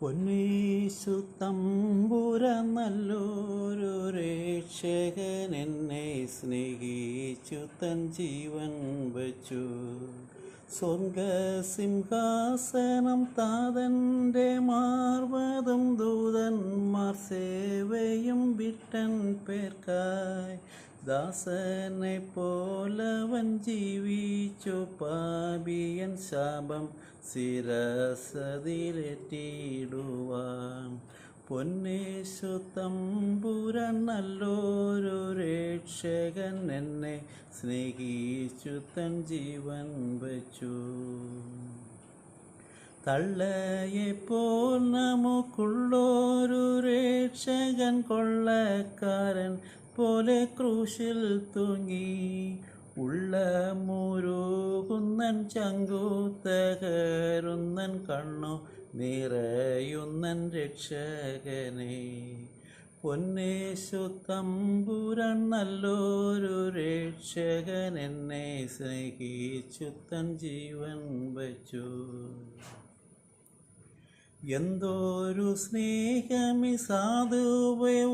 പൊന്നീശു തമ്പുര രക്ഷകൻ എന്നെ സ്നേഹിച്ചു തൻ ജീവൻ വച്ചു. സ്വർഗസിംഹാസനം താതൻ്റെ മാർവതും ദൂതന്മാർ സേവയും വിട്ടൻ പേർക്കായി ദാസനെ പോലവൻ ജീവിച്ചു പാപിയൻ ശാപം ശിരസതിലെറ്റിയിടുവാൻ പൊന്നേശു തമ്പുര നല്ലൊരു രക്ഷകൻ എന്നെ സ്നേഹിച്ചു തൻ ജീവൻ വച്ചു. തള്ളയെപ്പോൽ നമുക്കുള്ളൊരു രക്ഷകൻ കൊള്ളക്കാരൻ പോലെ ക്രൂശിൽ തൂങ്ങി ഉള്ള മുരുകുന്നൻ ചങ്കൂത്തകരുന്നൻ കണ്ണു നിറയുന്നൻ രക്ഷകനെ. പൊന്നേശു തമ്പുരൻ നല്ലൊരു രക്ഷകൻ എന്നെ സ്നേഹിച്ചു തൻ ജീവൻ വച്ചു. എന്തൊരു സ്നേഹമി സാധുവെ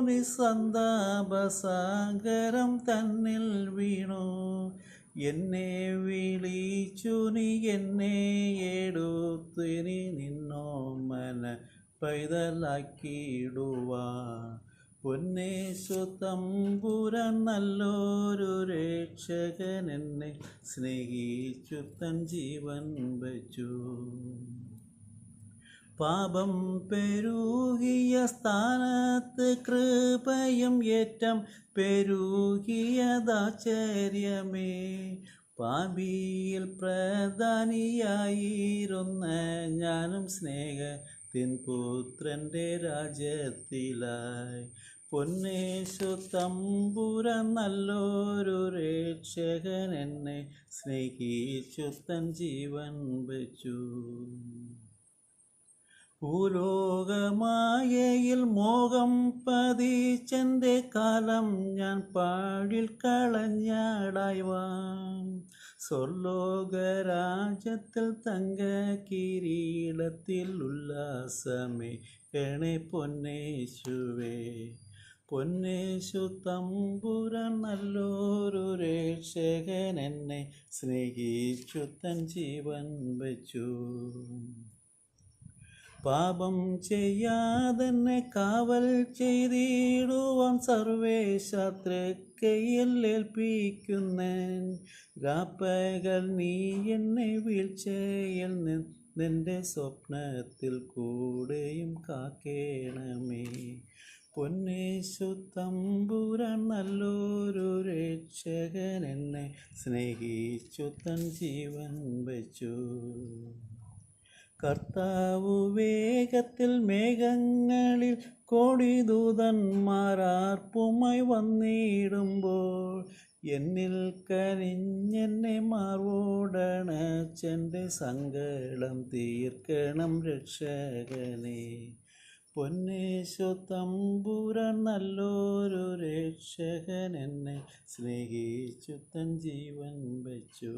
നിസന്താപസാഗരം തന്നിൽ വീണു. എന്നെ വിളിച്ചു നീ എന്നെ എടുത്തു നീ നിന്നോ മന പൈതലാക്കിയിടുവാ. പൊന്നേശു തമ്പുരൻ നല്ലൊരു രക്ഷകൻ എന്നെ സ്നേഹിച്ചു തൻ ജീവൻ വച്ചു. പാപം പെരുകിയ സ്ഥാനത്ത് കൃപയും ഏറ്റം പെരുകിയതാചര്യമേ. പാപിയിൽ പ്രധാനിയായിരുന്ന ഞാനും സ്നേഹത്തിൻ പുത്രന്റെ രാജ്യത്തിലായി. പൊന്നേശു തമ്പുര നല്ലൊരു രക്ഷകൻ എന്നെ സ്നേഹിച്ചു തൻ ജീവൻ വെച്ചു. ഭൂലോകമായയിൽ മോഹം പതിച്ചെന്റെ കാലം ഞാൻ പാടിൽ കളഞ്ഞാടായ്വാൻ സ്വർലോകരാജ്യത്തിൽ തങ്ക കിരീടത്തിൽ ഉല്ലാസമേ. കണേ പൊന്നേശുവേ പൊന്നേശു തമ്പുര നല്ലൊരു രക്ഷകൻ എന്നെ സ്നേഹിച്ചു തൻ ജീവൻ വച്ചു. പാപം ചെയ്യാതെന്നെ കാവൽ ചെയ്തിടുവാൻ സർവേശാത്രക്കയിൽ ഏൽപ്പിക്കുന്നൻ. രാപ്പകൽ നീ എന്നെ വീഴ്ചയിൽ നിന്റെ സ്വപ്നത്തിൽ കൂടെയും കാക്കേണമേ. പൊന്നേശു തമ്പുരാൻ നല്ലൊരു രക്ഷകൻ എന്നെ സ്നേഹിച്ചു തൻ ജീവൻ വച്ചു. കർത്താവു വേഗത്തിൽ മേഘങ്ങളിൽ കോടിദൂതന്മാരാർപ്പുമായി വന്നിടുമ്പോൾ എന്നിൽ കരിഞ്ഞെന്നെ മാർവോടണച്ചെന്റെ സങ്കടം തീർക്കണം രക്ഷകനെ. പൊന്നേശു തമ്പുരാൻ നല്ലൊരു രക്ഷകൻ എന്നെ സ്നേഹിച്ചു തൻ ജീവൻ വച്ചു.